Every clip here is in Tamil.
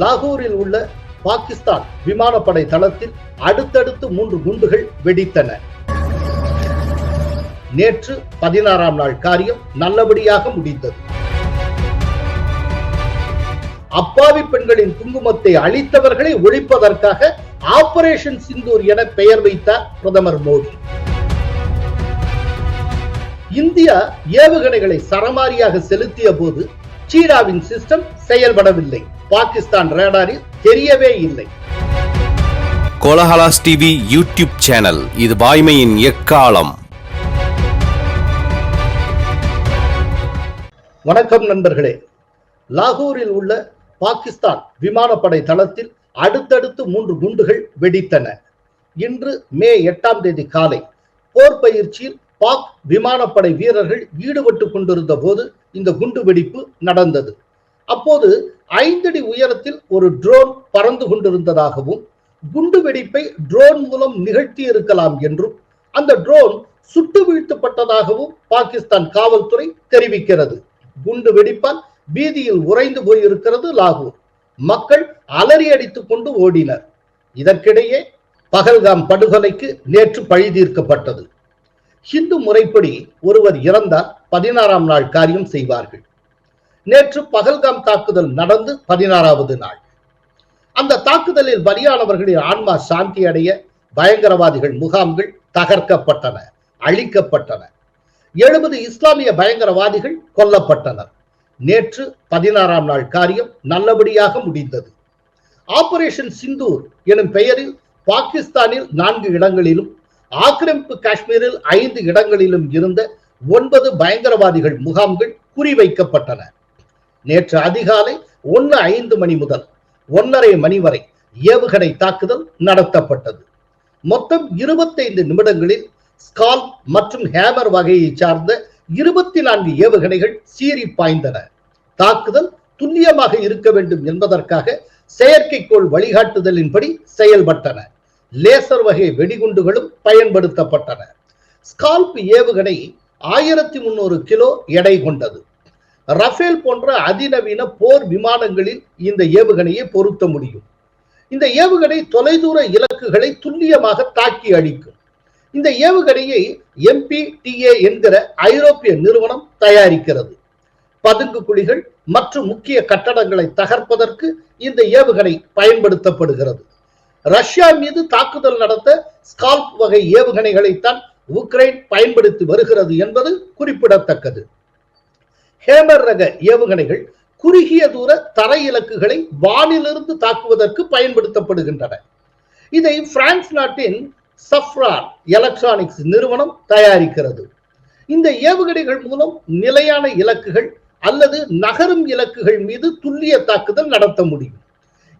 லாகூரில் உள்ள பாகிஸ்தான் விமானப்படை தளத்தில் அடுத்தடுத்து மூன்று குண்டுகள் வெடித்தன. நேற்று பதினாறாம் நாள் காரியம் நல்லபடியாக முடிந்தது. அப்பாவி பெண்களின் குங்குமத்தை அழித்தவர்களை ஒழிப்பதற்காக ஆபரேஷன் சிந்தூர் என பெயர் வைத்தார் பிரதமர் மோடி. இந்தியா ஏவுகணைகளை சரமாரியாக செலுத்திய போது சீனாவின் சிஸ்டம் செயல்படவில்லை. பாகிஸ்தான் ரேடாரில் தெரியவே இல்லை. கோலஹலாஸ் டிவி யூடியூப் சேனல் இது வாய்மையின் எக்காலம். வணக்கம் நண்பர்களே. லாகூரில் உள்ள பாகிஸ்தான் விமானப்படை தளத்தில் அடுத்தடுத்து மூன்று குண்டுகள் வெடித்தன. இன்று மே எட்டாம் தேதி காலை போர் பயிற்சியில் பாக் விமானப்படை வீரர்கள் ஈடுபட்டு கொண்டிருந்த போது இந்த குண்டு வெடிப்பு நடந்தது. அப்போது ஐந்தடி உயரத்தில் ஒரு ட்ரோன் பறந்து கொண்டிருந்ததாகவும் குண்டு வெடிப்பை ட்ரோன் மூலம் நிகழ்த்தி இருக்கலாம் என்றும் அந்த ட்ரோன் சுட்டு வீழ்த்தப்பட்டதாகவும் பாகிஸ்தான் காவல்துறை தெரிவிக்கிறது. குண்டு வெடிப்பால் பீதியில் உறைந்து போயிருக்கிறது லாகூர். மக்கள் அலறி அடித்துக் கொண்டு ஓடினர். இதற்கிடையே பகல்காம் படுகொலைக்கு நேற்று பழி தீர்க்கப்பட்டது. ஹிந்து முறைப்படி ஒருவர் இறந்தால் பதினாறாம் நாள் காரியம் செய்வார்கள். நேற்று பகல்காம் தாக்குதல் நடந்து பதினாறாவது நாள். அந்த தாக்குதலில் பலியானவர்களின் ஆன்மா சாந்தி அடைய பயங்கரவாதிகள் முகாம்கள் தகர்க்கப்பட்டன அழிக்கப்பட்டன. எழுபது இஸ்லாமிய பயங்கரவாதிகள் கொல்லப்பட்டனர். நேற்று பதினாறாம் நாள் காரியம் நல்லபடியாக முடிந்தது. ஆபரேஷன் சிந்தூர் எனும் பெயரில் பாகிஸ்தானில் நான்கு இடங்களிலும் ஆக்கிரமிப்பு காஷ்மீரில் ஐந்து இடங்களிலும் இருந்த ஒன்பது பயங்கரவாதிகள் முகாம்கள் குறிவைக்கப்பட்டன. நேற்று அதிகாலை ஒன்று ஐந்து மணி முதல் ஒன்றரை மணி வரை ஏவுகணை தாக்குதல் நடத்தப்பட்டது. மொத்தம் இருபத்தைந்து நிமிடங்களில் ஸ்கால் மற்றும் ஹேமர் வகையை சார்ந்த இருபத்தி நான்கு ஏவுகணைகள் சீறி பாய்ந்தன தாக்குதல் துல்லியமாக இருக்க வேண்டும் என்பதற்காக செயற்கைக்கோள் வழிகாட்டுதலின்படி செயல்பட்டன. லேசர் வகை வெடிகுண்டுகளும் பயன்படுத்தப்பட்டன. ஸ்கால்ப் ஏவுகணை ஆயிரத்தி முன்னூறு கிலோ எடை கொண்டது. ரஃபேல் போன்ற அதிநவீன போர் விமானங்களில் இந்த ஏவுகணையை பொருத்த முடியும். இந்த ஏவுகணை தொலைதூர இலக்குகளை துல்லியமாக தாக்கி அழிக்கும். இந்த ஏவுகணையை எம்பிடிஏ என்கிற ஐரோப்பிய நிறுவனம் தயாரிக்கிறது. பதுங்கு குழிகள் மற்றும் முக்கிய கட்டடங்களை தகர்ப்பதற்கு இந்த ஏவுகணை பயன்படுத்தப்படுகிறது. ரஷ்யா மீது தாக்குதல் நடத்த ஸ்கால்ப் வகை ஏவுகணைகளைத்தான் உக்ரைன் பயன்படுத்தி வருகிறது என்பது குறிப்பிடத்தக்கது. ஹேமர் ரக ஏவுகணைகள் குறுகிய தூர தரை இலக்குகளை வானிலிருந்து தாக்குவதற்கு பயன்படுத்தப்படுகின்றன. இதை பிரான்ஸ் நாட்டின் சஃப்ரான் எலக்ட்ரானிக்ஸ் நிறுவனம் தயாரிக்கிறது. இந்த ஏவுகணைகள் மூலம் நிலையான இலக்குகள் அல்லது நகரும் இலக்குகள் மீது துல்லிய தாக்குதல் நடத்த முடியும்.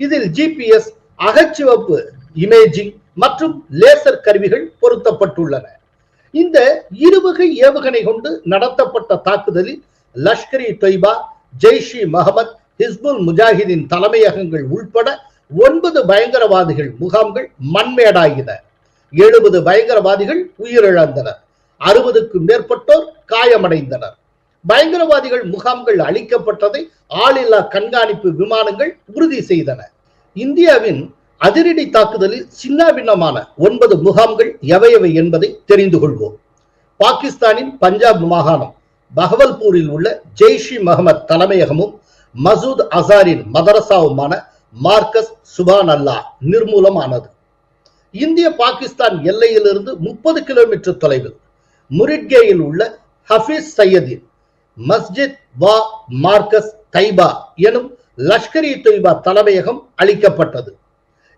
இதில் ஜிபிஎஸ் அகச்சிவப்பு இமேஜிங் மற்றும் லேசர் கருவிகள் பொருத்தப்பட்டுள்ளன. இந்த இருவகை ஏவுகணை கொண்டு நடத்தப்பட்ட தாக்குதலில் லஷ்கர் இ தொய்பா ஜெய்ஷ் இ மஹமத் ஹிஸ்புல் முஜாஹிதின் தலைமையகங்கள் உள்பட ஒன்பது பயங்கரவாதிகள் முகாம்கள் மண்மேடாகின எழுபது பயங்கரவாதிகள் உயிரிழந்தனர். அறுபதுக்கும் மேற்பட்டோர் காயமடைந்தனர். பயங்கரவாதிகள் முகாம்கள் அளிக்கப்பட்டதை ஆளில்லா கண்காணிப்பு விமானங்கள் உறுதி செய்தன. இந்தியாவின் அதிரடி தாக்குதலில் சின்னாபின்னமான ஒன்பது முகாம்கள் எவையவை என்பதை தெரிந்து கொள்வோம். பாகிஸ்தானின் பஞ்சாப் மாகாணம். பகவல்பூரில் உள்ள ஜெய்ஷி மஹமத் தலைமையகமும் மசூத் அசாரின் மதரசாவுமான மார்க்கஸ் சுபான் அல்லா நிர்மூலமானது. இந்திய பாகிஸ்தான் எல்லையிலிருந்து முப்பது கிலோமீட்டர் தொலைவில் முரிட்கேயில் உள்ள ஹபீஸ் சையதின் மஸ்ஜித் வா மார்க்கஸ் தைபா எனும் லஷ்கர் இ தொய்பா தலைமையகம் அளிக்கப்பட்டது.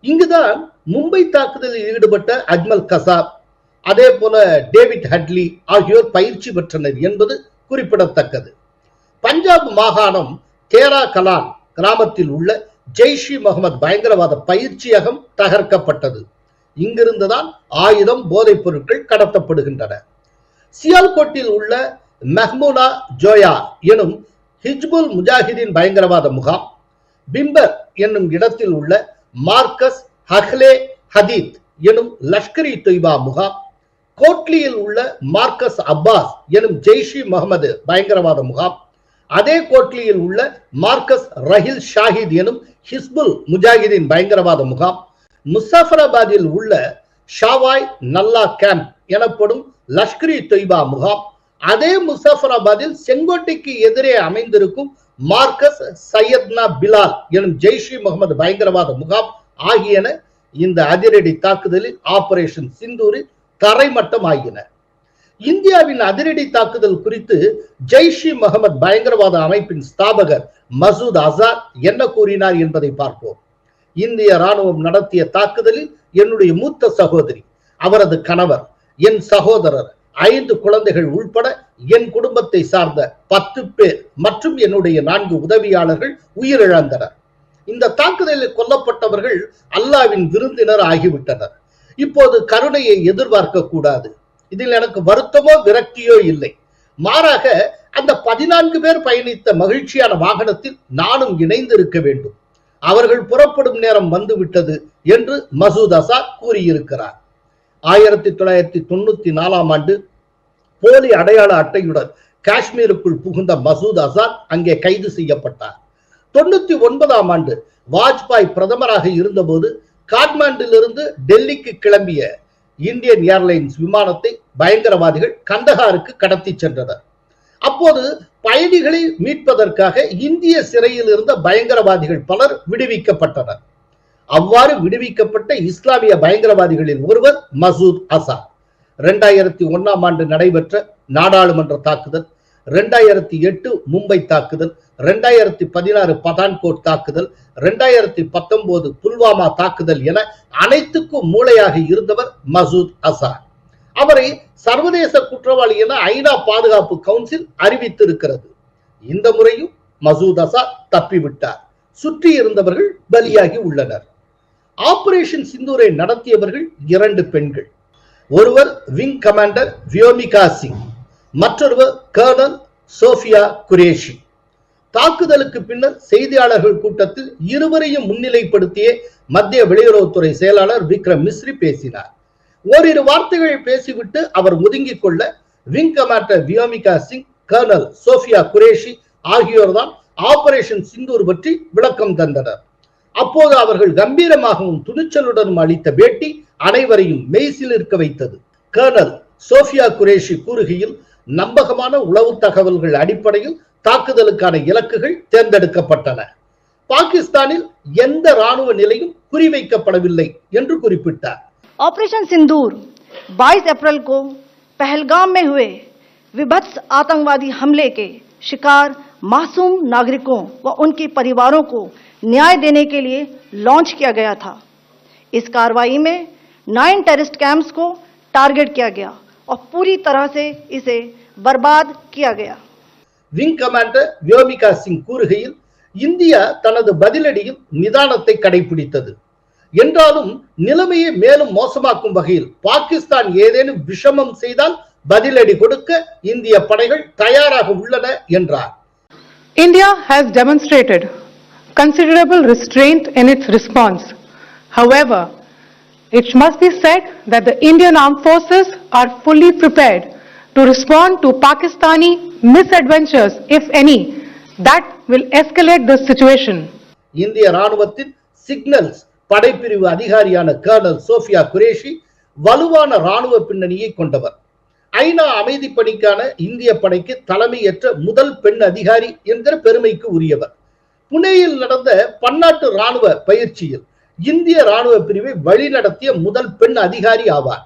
இங்குதான் மும்பை தாக்குதலில் ஈடுபட்ட அஜ்மல் கசாப் அதே போல டேவிட் ஹட்லி ஆகியோர் பயிற்சி பெற்றனர் என்பது குறிப்பிடத்தக்கது. பஞ்சாப் மாகாணம் கேரா கலான் கிராமத்தில் உள்ள ஜெய்ஷ் முகமது பயங்கரவாத பயிற்சியகம் தகர்க்கப்பட்டது. இங்கிருந்துதான் ஆயுதம் போதைப் பொருட்கள் கடத்தப்படுகின்றன. சியால்கோட்டில் உள்ள மெஹ்மூனா ஜோயா எனும் ஹிஜ்புல் முஜாஹிதீன் பயங்கரவாத முகாம் பிம்பர் என்னும் இடத்தில் உள்ள மார்க்கஸ் ஹஹ்லே ஹதீத் எனும் லஷ்கரி தொய்பா முகாம் கோட்லியில் உள்ள மார்க்கஸ் அப்பாஸ் எனும் ஜெய்ஷி முகமது பயங்கரவாத முகாம். அதே கோட்லியில் உள்ள மார்க்கஸ் ரஹில் ஷாஹித் எனும் ஹிஸ்புல் முஜாஹிதின் பயங்கரவாத முகாம். முசாஃபராபாத்தில் உள்ள ஷாவாய் நல்லா கேம்ப் எனப்படும் லஷ்கரி தொய்பா முகாம். அதே முசாஃபராபாத்தில் செங்கோட்டைக்கு எதிரே அமைந்திருக்கும் மார்க்கஸ் சையத்னா பிலால் எனும் ஜெய்ஷி முகமது பயங்கரவாத முகாம் ஆகியன இந்த அதிரடி தாக்குதலில் ஆபரேஷன் சிந்தூரில் தரைமட்டம் ஆகின இந்தியாவின் அதிரடி தாக்குதல் குறித்து ஜெய்ஷி முகமது பயங்கரவாத அமைப்பின் ஸ்தாபகர் மசூத் அசார் என்ன கூறினார் என்பதை பார்ப்போம். இந்திய ராணுவம் நடத்திய தாக்குதலில் என்னுடைய மூத்த சகோதரி அவரது கணவர் என் சகோதரர் ஐந்து குழந்தைகள் உள்பட என் குடும்பத்தை சார்ந்த பத்து பேர் மற்றும் என்னுடைய நான்கு உதவியாளர்கள் உயிரிழந்தனர். இந்த தாக்குதலில் கொல்லப்பட்டவர்கள் அல்லாவின் விருந்தினர் ஆகிவிட்டனர். இப்போது கருணையை எதிர்பார்க்க கூடாது. இதில் எனக்கு வருத்தமோ விரக்தியோ இல்லை. மாறாக அந்த பதினான்கு பேர் பயணித்த மகிழ்ச்சியான வாகனத்தில் நானும் இணைந்து இருக்க வேண்டும். அவர்கள் புறப்படும் நேரம் வந்துவிட்டது என்று மசூத் அசார் கூறியிருக்கிறார். ஆயிரத்தி தொள்ளாயிரத்தி தொண்ணூத்தி நாலாம் ஆண்டு போலி அடையாள அட்டையுடன் காஷ்மீருக்குள் புகுந்த மசூத் அசார் அங்கே கைது செய்யப்பட்டார். தொண்ணூத்தி ஒன்பதாம் ஆண்டு வாஜ்பாய் பிரதமராக இருந்தபோது காட்மாண்டிலிருந்து டெல்லிக்கு கிளம்பிய இந்தியன் ஏர்லைன்ஸ் விமானத்தை பயங்கரவாதிகள் கந்தகாருக்கு கடத்தி சென்றனர். அப்போது பயணிகளை மீட்பதற்காக இந்திய சிறையில் இருந்த பயங்கரவாதிகள் பலர் விடுவிக்கப்பட்டனர். அவ்வாறு விடுவிக்கப்பட்ட இஸ்லாமிய பயங்கரவாதிகளில் ஒருவர் மசூத் அசார். இரண்டாயிரத்தி ஒன்னாம் ஆண்டு நடைபெற்ற நாடாளுமன்ற தாக்குதல் இரண்டாயிரத்தி எட்டு மும்பை தாக்குதல் ரெண்டாயிரத்தி பதினாறு பதான்கோட் தாக்குதல் ரெண்டாயிரத்தி பத்தொன்பது புல்வாமா தாக்குதல் என அனைத்துக்கும் மூளையாக இருந்தவர் மசூத் அசார் அவரை சர்வதேச குற்றவாளி என ஐநா பாதுகாப்பு கவுன்சில் அறிவித்திருக்கிறது. இந்த முறையும் மசூத் அசார் தப்பிவிட்டார். சுற்றி இருந்தவர்கள் பலியாகி உள்ளனர். ஆபரேஷன் சிந்தூரை நடத்தியவர்கள் இரண்டு பெண்கள். ஒருவர் விங் கமாண்டர் வியோமிகா சிங் மற்றொருவர் கர்னல் சோஃபியா குரேஷி. தாக்குதலுக்கு பின்னர் செய்தியாளர்கள் கூட்டத்தில் இருவரையும் முன்னிலைப்படுத்திய மத்திய வெளியுறவுத்துறை செயலாளர் விக்ரம் மிஸ்ரி பேசினார். ஓரிரு வார்த்தைகள் பேசிவிட்டு அவர் ஒதுங்கிக் கொள்ள wing commander Vyomika Singh colonel Sofia Qureshi ஆகியோர்தான் operation Sindoor பற்றி விளக்கம் தந்தனர். அப்போது அவர்கள் கம்பீரமாகவும் துணிச்சலுடனும் அளித்த பேட்டி அனைவரையும் மெய்சில் இருக்க வைத்தது. கர்னல் சோஃபியா குரேஷி கூறுகையில் நம்பகமான உளவு தகவல்கள் அடிப்படையில் தாக்குதலுக்கான இலக்குகள் தேர்ந்தெடுக்கப்பட்டன பாகிஸ்தானில் எந்த ராணுவ நிலையும் குறிவைக்கப்படவில்லை என்று குறிப்பிட்டார் ऑपरेशन सिंदूर 22 अप्रैल को पहलगाम में हुए विभत्स आतंकवादी हमले के शिकार मासूम नागरिकों व उनके परिवारों को न्याय देने के लिए लॉन्च किया गया था इस कार्रवाई में नाइन टेररिस्ट कैंप्स को टारगेट किया गया और पूरी तरह से इसे बर्बाद किया गया விங் கமாண்டர் வியோமிகா சிங் கூறுகையில் இந்தியா தனது பதிலடியில் நிதானத்தை கடைபிடித்தது என்றாலும் நிலைமையை மேலும் மோசமாக்கும் வகையில் பாகிஸ்தான் ஏதேனும் விஷமம் செய்தால் பதிலடி கொடுக்க இந்திய படைகள் தயாராக உள்ளன என்றார் India has demonstrated considerable restraint in its response. However, it must be said that the Indian armed forces are fully prepared to respond to misadventures, if any, that will escalate the situation. இந்திய ராணுவத்தின் சிக்னல்ஸ் படைப்பிரிவு அதிகாரியான கர்னல் சோஃபியா குரேஷி வலுவான ராணுவ பின்னணியை கொண்டவர். ஐநா அமைதி பணிக்கான இந்திய படைக்கு தலைமையேற்ற முதல் பெண் அதிகாரி என்கிற பெருமைக்கு உரியவர். புனேயில் நடந்த பன்னாட்டு ராணுவ பயிற்சியில் இந்திய ராணுவ பிரிவை வழிநடத்திய முதல் பெண் அதிகாரி ஆவார்.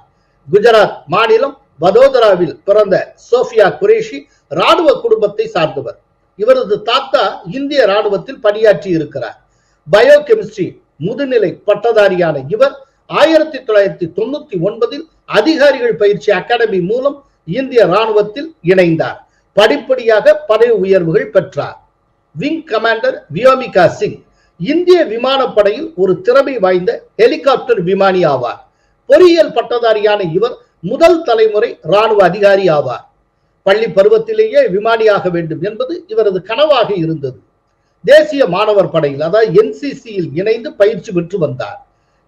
குஜராத் மாநிலம் வதோதராவில் பிறந்த சோஃபியா குரேஷி ராணுவ குடும்பத்தை சார்ந்தவர். இவரது தாத்தா இந்திய ராணுவத்தில் பணியாற்றி இருக்கிறார். பயோகெமிஸ்ட்ரி முதுநிலை பட்டதாரியான இவர் ஆயிரத்தி தொள்ளாயிரத்தி தொண்ணூத்தி ஒன்பதில் அதிகாரிகள் பயிற்சி அகாடமி மூலம் இந்திய ராணுவத்தில் இணைந்தார். படிப்படியாக பதவி உயர்வுகள் பெற்றார். விங் கமாண்டர் வியோமிகா சிங் இந்திய விமானப்படையில் ஒரு திறமை வாய்ந்த ஹெலிகாப்டர் விமானி ஆவார். பொறியியல் பட்டதாரியான இவர் முதல் தலைமுறை ராணுவ அதிகாரி ஆவார். பள்ளி பருவத்திலேயே விமானியாக வேண்டும் என்பது இவரது கனவாக இருந்தது. தேசிய மாணவர் படையில் அதாவது என்சிசியில் இணைந்து பயிற்சி பெற்று வந்தார்.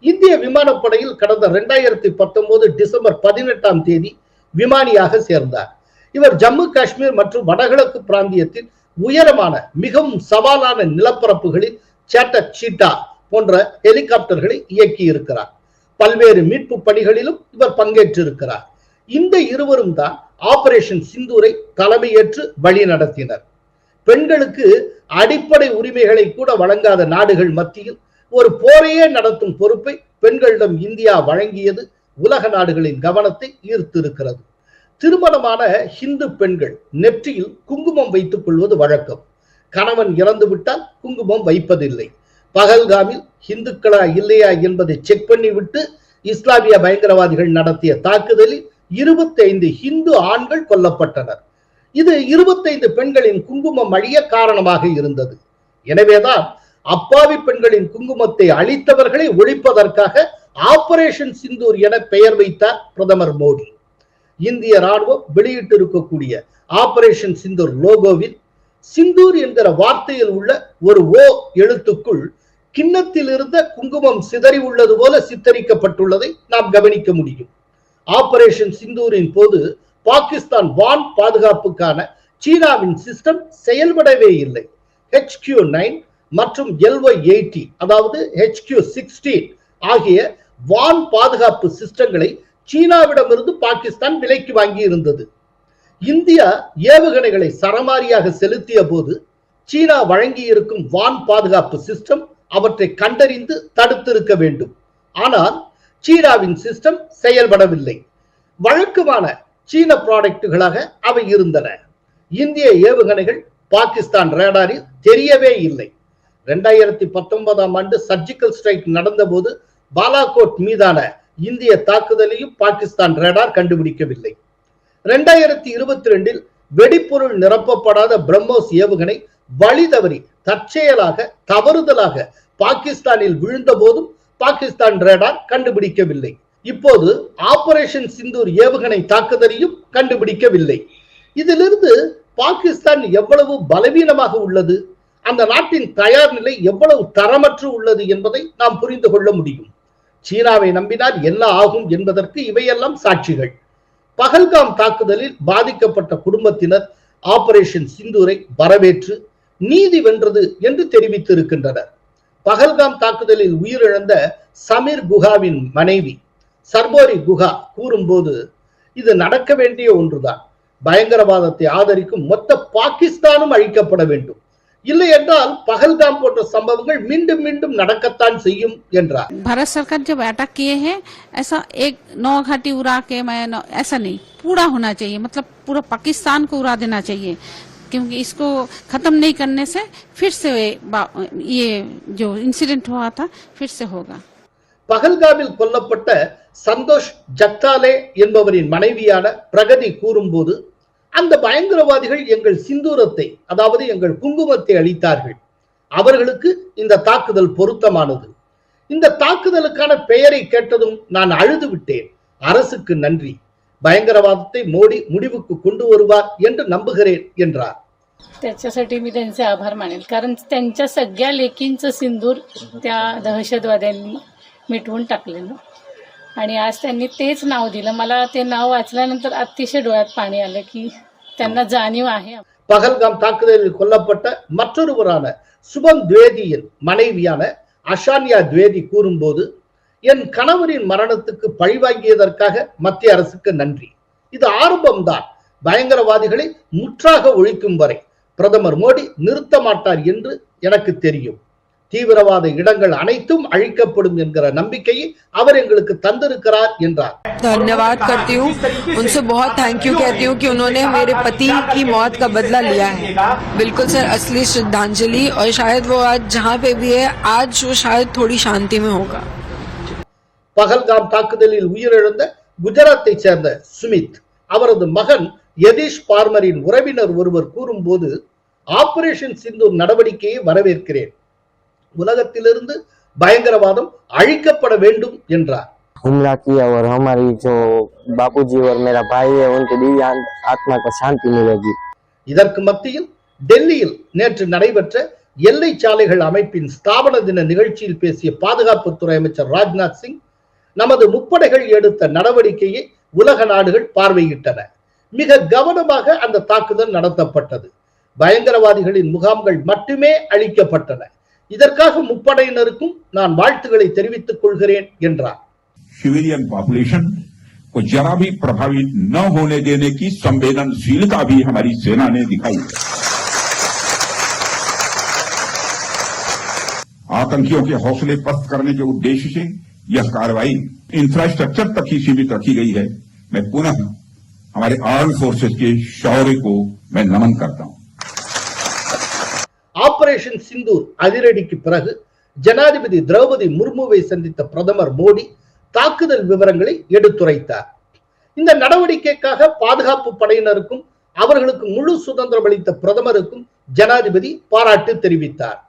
இந்திய விமானப்படையில் கடந்த இரண்டாயிரத்தி பத்தொன்பது டிசம்பர் பதினெட்டாம் தேதி விமானியாக சேர்ந்தார். இவர் ஜம்மு காஷ்மீர் மற்றும் வடகிழக்கு பிராந்தியத்தில் உயரமான மிகவும் சவாலான நிலப்பரப்புகளில் சேட்ட சீட்டா போன்ற ஹெலிகாப்டர்களை இயக்கி இருக்கிறார் பல்வேறு மீட்பு பணிகளிலும் இவர் பங்கேற்றிருக்கிறார். இந்த இருவரும் தான் ஆபரேஷன் சிந்தூரை தலைமையேற்று வழி நடத்தினர். பெண்களுக்கு அடிப்படை உரிமைகளை கூட வழங்காத நாடுகள் மத்தியில் ஒரு போரையே நடத்தும் பொறுப்பை பெண்களிடம் இந்தியா வழங்கியது உலக நாடுகளின் கவனத்தை ஈர்த்திருக்கிறது. திருமணமான ஹிந்து பெண்கள் நெற்றியில் குங்குமம் வைத்துக் கொள்வது வழக்கம். கணவன் இறந்து விட்டால் குங்குமம் வைப்பதில்லை. பகல்காமில் ஹிந்துக்களா இல்லையா என்பதை செக் பண்ணி விட்டு இஸ்லாமிய பயங்கரவாதிகள் நடத்திய தாக்குதலில் இருபத்தைந்து ஹிந்து ஆண்கள் கொல்லப்பட்டனர். இது இருபத்தைந்து பெண்களின் குங்குமம் அழிய காரணமாக இருந்தது. எனவேதான் அப்பாவி பெண்களின் குங்குமத்தை அழித்தவர்களை ஒழிப்பதற்காக ஆபரேஷன் சிந்தூர் என பெயர் வைத்தார் பிரதமர் மோடி. இந்திய ராணுவம் வெளியிட்டிருக்கக்கூடிய ஆபரேஷன் சிந்தூர் லோகோவில் சிந்தூர் என்கிற வார்த்தையில் உள்ள ஒரு ஓ எழுத்துக்குள் கிண்ணத்தில் இருந்த குங்குமம் சிதறி உள்ளது போல சித்தரிக்கப்பட்டுள்ளதை நாம் கவனிக்க முடியும். ஆபரேஷன் சிந்தூரின் போது பாகிஸ்தான் வான் பாதுகாப்புக்கான சீனாவின் சிஸ்டம் செயல்படவே இல்லை. ஹெச்கியூ நைன் மற்றும் எல்ஒய் எயிட்டி அதாவது ஹெச்கியூ சிக்ஸ்டீன் ஆகிய வான் பாதுகாப்பு சிஸ்டங்களை சீனாவிடமிருந்து பாகிஸ்தான் விலைக்கு வாங்கி இருந்தது இந்தியா ஏவுகணைகளை சரமாரியாக செலுத்திய போது சீனா வழங்கி இருக்கும் வான் பாதுகாப்பு சிஸ்டம் அவற்றை கண்டறிந்து தடுத்திருக்க வேண்டும். ஆனால் சீனாவின் சிஸ்டம் செயல்படவில்லை. வழக்கமான சீன ப்ராடக்டுகளாக அவை இருந்தன. இந்திய ஏவுகணைகள் பாகிஸ்தான் ரேடாரில் தெரியவே இல்லை. ரெண்டாயிரத்தி பத்தொன்பதாம் ஆண்டு சர்ஜிக்கல் ஸ்ட்ரைக் நடந்தபோது பாலாகோட் மீதான இந்திய தாக்குதலையும் பாகிஸ்தான் ரேடார் கண்டுபிடிக்கவில்லை. ரெண்டாயிரத்தி இருபத்தி ரெண்டில் வெடிப்பொருள் நிரப்பப்படாத பிரம்மோஸ் ஏவுகணை வழி தவறி தற்செயலாக தவறுதலாக பாகிஸ்தானில் விழுந்த போதும் பாகிஸ்தான் ரேடார் கண்டுபிடிக்கவில்லை. இப்போது ஆபரேஷன் சிந்தூர் ஏவுகணை தாக்குதலையும் கண்டுபிடிக்கவில்லை. இதிலிருந்து பாகிஸ்தான் எவ்வளவு பலவீனமாக உள்ளது? அந்த நாட்டின் தயார் நிலை எவ்வளவு தரமற்று உள்ளது என்பதை நாம் புரிந்து கொள்ள முடியும். சீனாவை நம்பினால் என்ன ஆகும் என்பதற்கு இவையெல்லாம் சாட்சிகள். பகல்காம் தாக்குதலில் பாதிக்கப்பட்ட குடும்பத்தினர் ஆபரேஷன் சிந்தூரை வரவேற்று நீதி வென்றது என்று தெரிவித்திருக்கின்றனர். பகல்காம் தாக்குதலில் உயிரிழந்த சமீர் குஹாவின் மனைவி சர்போரி குஹா கூறும்போது இது நடக்க வேண்டிய ஒன்றுதான் பயங்கரவாதத்தை ஆதரிக்கும் மொத்த பாகிஸ்தானும் அழிக்கப்பட வேண்டும் இல்லை என்றால் பகல்காம் போன்ற சம்பவங்கள் மீண்டும் மீண்டும் நடக்கத்தான் செய்யும் என்றார் भारत सरकार जब अटैक किए हैं ऐसा एक नौ घाटी उड़ा के मैं नौ- ऐसा नहीं पूरा होना चाहिए मतलब पूरा पाकिस्तान को उड़ा देना चाहिए क्योंकि इसको खत्म नहीं करने से फिर से बा- ये जो इंसिडेंट हुआ था फिर से होगा பகல்காமில் கொல்லப்பட்ட சந்தோஷ் ஜக்தாலே என்பவரின் மனைவியான பிரகதி கூறும்போது அந்த பயங்கரவாதிகள் எங்கள் சிந்தூரத்தை அதாவது எங்கள் குங்குமத்தை அளித்தார்கள் அவர்களுக்கு இந்த தாக்குதல் பொருத்தமானது இந்த தாக்குதலுக்கான பெயரை கேட்டதும் நான் அழுது விட்டேன் அரசுக்கு நன்றி பயங்கரவாதத்தை மோடி முடிவுக்கு கொண்டு வருவார் என்று நம்புகிறேன் என்றார் त्याच्यासाठी मी त्यांचे आभार मानेल कारण त्यांच्या सगळ्या लेकींचं सिंदूर त्या दहशतवाद्यांनी मिटवून टाकलेलं आणि आज त्यांनी तेच नाव दिलं मला ते नाव वाचल्यानंतर अतिशय डोळ्यात पाणी आलं की त्यांना जाणीव आहे பகல்காம் தாக்குதலில் கொல்லப்பட்ட மற்றொருவரான சுபம் துவேதியின் மனைவியான அஷான்யா துவேதி கூறும்போது என் கணவரின் மரணத்துக்கு பழிவாங்கியதற்காக மத்திய அரசுக்கு நன்றி இது ஆரம்பம்தான் பயங்கரவாதிகளை முற்றாக ஒழிக்கும் வரை பிரதமர் மோடி நிறுத்த மாட்டார் என்று எனக்கு தெரியும் தீவிரவாத இடங்கள் அனைத்தும் அழிக்கப்படும் என்கிற நம்பிக்கையை அவர் எங்களுக்கு தந்திருக்கிறார் என்றார் धन्यवाद करती हूँ उनसे बहुत थैंक यू कहती हूँ कि उन्होंने मेरे पति की मौत का बदला लिया है बिल्कुल सर असली श्रद्धांजलि और शायद वो आज जहाँ पे भी है आज वो शायद थोड़ी शांति में होगा பகல்காம் தாக்குதலில் உயிரிழந்த குஜராத்தை சேர்ந்த சுமித் அவரது மகன் யதீஷ் பார்மரின் உறவினர் ஒருவர் கூறும்போது ஆபரேஷன் சிந்தூர் நடவடிக்கையை வரவேற்கிறேன் உலகத்திலிருந்து பயங்கரவாதம் அழிக்கப்பட வேண்டும் என்றார் हमला किया और हमारी जो बापूजी और मेरा भाई है उनके दिव्य आत्मा को शांति मिलेगी இதற்கு மத்தியில் டெல்லியில் நேற்று நடைபெற்ற எல்லை சாலைகள் அமைப்பின் ஸ்தாபன தின நிகழ்ச்சியில் பேசிய பாதுகாப்புத்துறை அமைச்சர் ராஜ்நாத் சிங் நமது முப்படைகள் எடுத்த நடவடிக்கையை உலக நாடுகள் பார்வையிட்டன மிக கவனமாக அந்த தாக்குதல் நடத்தப்பட்டது பயங்கரவாதிகளின் முகாம்கள் மட்டுமே அழிக்கப்பட்டன இதற்காக முப்படையினருக்கும் நான் வாழ்த்துக்களை தெரிவித்துக் கொள்கிறேன் என்றார் सिविलियन पॉपुलेशन को जरा भी प्रभावित न होने देने की संवेदनशीलता भी हमारी सेना ने दिखाई आतंकियों के हौसले पस्त करने के उद्देश्य से यह कार्रवाई इंफ्रास्ट्रक्चर तक ही सीमित रखी गई है मैं पुनः हमारे आर्म फोर्सेस के शौर्य को मैं नमन करता हूं ஆபரேஷன் சிந்தூர் அதிரடிக்கு பிறகு ஜனாதிபதி திரௌபதி முர்முவை சந்தித்த பிரதமர் மோடி தாக்குதல் விவரங்களை எடுத்துரைத்தார் இந்த நடவடிக்கைக்காக பாதுகாப்பு படையினருக்கும் அவர்களுக்கு முழு சுதந்திரம் அளித்த பிரதமருக்கும் ஜனாதிபதி பாராட்டு தெரிவித்தார்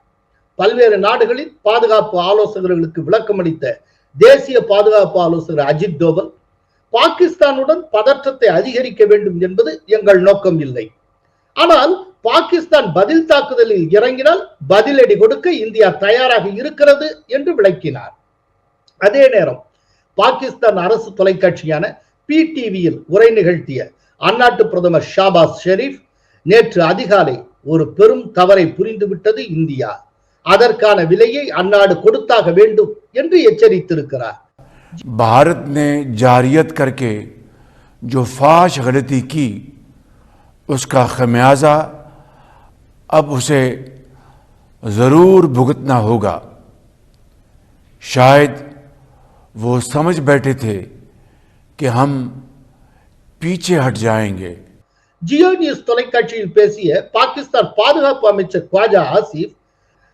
பல்வேறு நாடுகளில் பாதுகாப்பு ஆலோசகர்களுக்கு விளக்கம் அளித்த தேசிய பாதுகாப்பு ஆலோசகர் அஜித் தோவல் பாகிஸ்தானுடன் பதற்றத்தை அதிகரிக்க வேண்டும் என்பது எங்கள் நோக்கம் இல்லை. ஆனால் பாகிஸ்தான் பதில் தாக்குதலில் இறங்கினால் பதிலடி கொடுக்க இந்தியா தயாராக இருக்கிறது என்று விளக்கினார். அதே நேரம் பாகிஸ்தான் அரசு தொலைக்காட்சியான பிடிவியில் உரை நிகழ்த்திய அந்நாட்டு பிரதமர் ஷாபாஸ் ஷெரீப் நேற்று அதிகாலை ஒரு பெரும் தவறை புரிந்துவிட்டது இந்தியா. அதற்கான விலையை அந்நாடு கொடுத்தாக வேண்டும் என்று எச்சரித்திருக்கிறார். भारत ने जारियत करके जो फाश गलती की उसका खमियाजा अब उसे ज़रूर भुगतना होगा शायद वो समझ बैठे थे कि हम पीछे हट जाएंगे ஜியோ நியூஸ் தொலைக்காட்சியில் பேசிய பாகிஸ்தான் பாதுகாப்பு அமைச்சர் குவாஜா ஆசிப்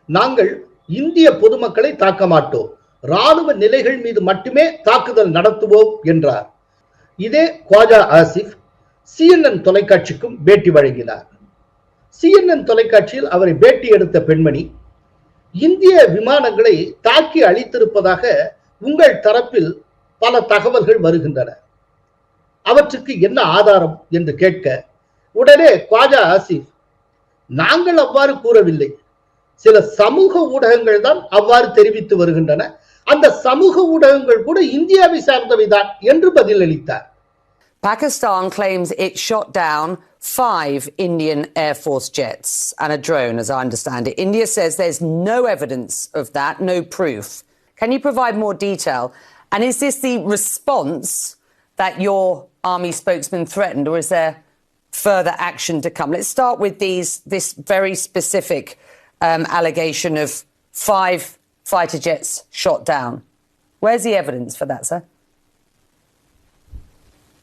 நாங்கள் இந்திய பொதுமக்களை தாக்க மாட்டோம் ராணுவ நிலைகள் மீது மட்டுமே தாக்குதல் நடத்துவோம் என்றார். இதே குவாஜா ஆசிப் சிஎன்என் தொலைக்காட்சிக்கும் பேட்டி வழங்கினார். சிஎன்என் தொலைக்காட்சியில் அவரை பேட்டி எடுத்த பெண்மணி இந்திய விமானங்களை தாக்கி அழித்திருப்பதாக உங்கள் தரப்பில் பல தகவல்கள் வருகின்றன. அவற்றுக்கு என்ன ஆதாரம் என்று கேட்க உடனே குவாஜா ஆசிப் நாங்கள் அவ்வாறு கூறவில்லை. சில சமூக ஊடகங்கள் தான் அவ்வாறு தெரிவித்து வருகின்றன. அந்த சமூக ஊடகங்கள் கூட இந்தியாவை சார்ந்தவைதான் என்று பதிலளித்தார் Pakistan claims it shot down five Indian Air Force jets and a drone, as I understand it. India says there's no evidence of that, no proof. Can you provide more detail? And is this the response that your army spokesman threatened, or is there further action to come? Let's start with these this very specific um, allegation of five fighter jets shot down. Where's the evidence for that, sir?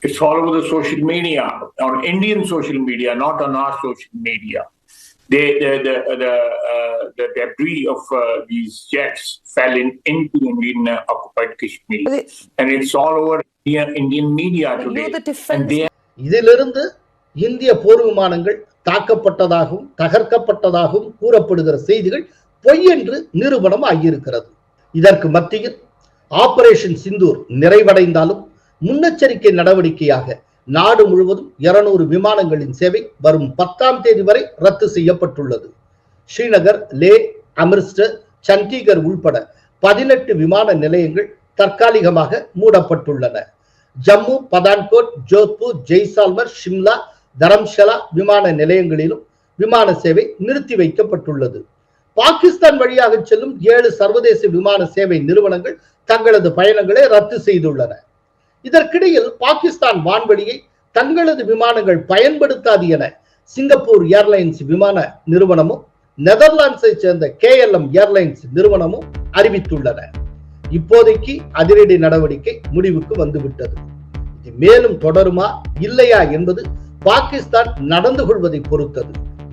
It's all over the social media, on Indian social media, not on our social media. They, the the the, uh, the debris of uh, these jets fell in into Indian uh, occupied Kashmir, it- and it's all over Indian, Indian media today. you're the and defense they இதிலிருந்து இந்திய போர் விமானங்கள் தாக்கப்பட்டதாகவும் தகர்க்கப்பட்டதாகவும் கூறப்படுகிற செய்திகள் பொய் என்று நிரூபணம் ஆகியிருக்கிறது இதற்கு மத்தியில் ஆபரேஷன் சிந்தூர் நிறைவடைந்தாலும் முன்னெச்சரிக்கை நடவடிக்கையாக நாடு முழுவதும் இருநூறு விமானங்களின் சேவை வரும் பத்தாம் தேதி வரை ரத்து செய்யப்பட்டுள்ளது. ஸ்ரீநகர் லே அமிர்ஸ்டர் சண்டிகர் உள்பட பதினெட்டு விமான நிலையங்கள் தற்காலிகமாக மூடப்பட்டுள்ளன. ஜம்மு பதான்கோட் ஜோத்பூர் ஜெய்சால்மர் ஷிம்லா தரம்ஷலா விமான நிலையங்களிலும் விமான சேவை நிறுத்தி வைக்கப்பட்டுள்ளது. பாகிஸ்தான் வழியாக செல்லும் ஏழு சர்வதேச விமான சேவை நிறுவனங்கள் தங்களது பயணங்களை ரத்து செய்துள்ளன. இதற்கிடையில் பாகிஸ்தான் வான்வெளியை தங்களது விமானங்கள் பயன்படுத்தாது என சிங்கப்பூர் ஏர்லைன்ஸ் விமான நிறுவனமும் நெதர்லாண்ட்ஸை சேர்ந்த கேஎல்எம் ஏர்லைன்ஸ் நிறுவனமும் அறிவித்துள்ளன. இப்போதைக்கு அதிரடி நடவடிக்கை முடிவுக்கு வந்துவிட்டது. இது மேலும் தொடருமா இல்லையா என்பது பாகிஸ்தான் நடந்து கொள்வதை பொறுத்தது.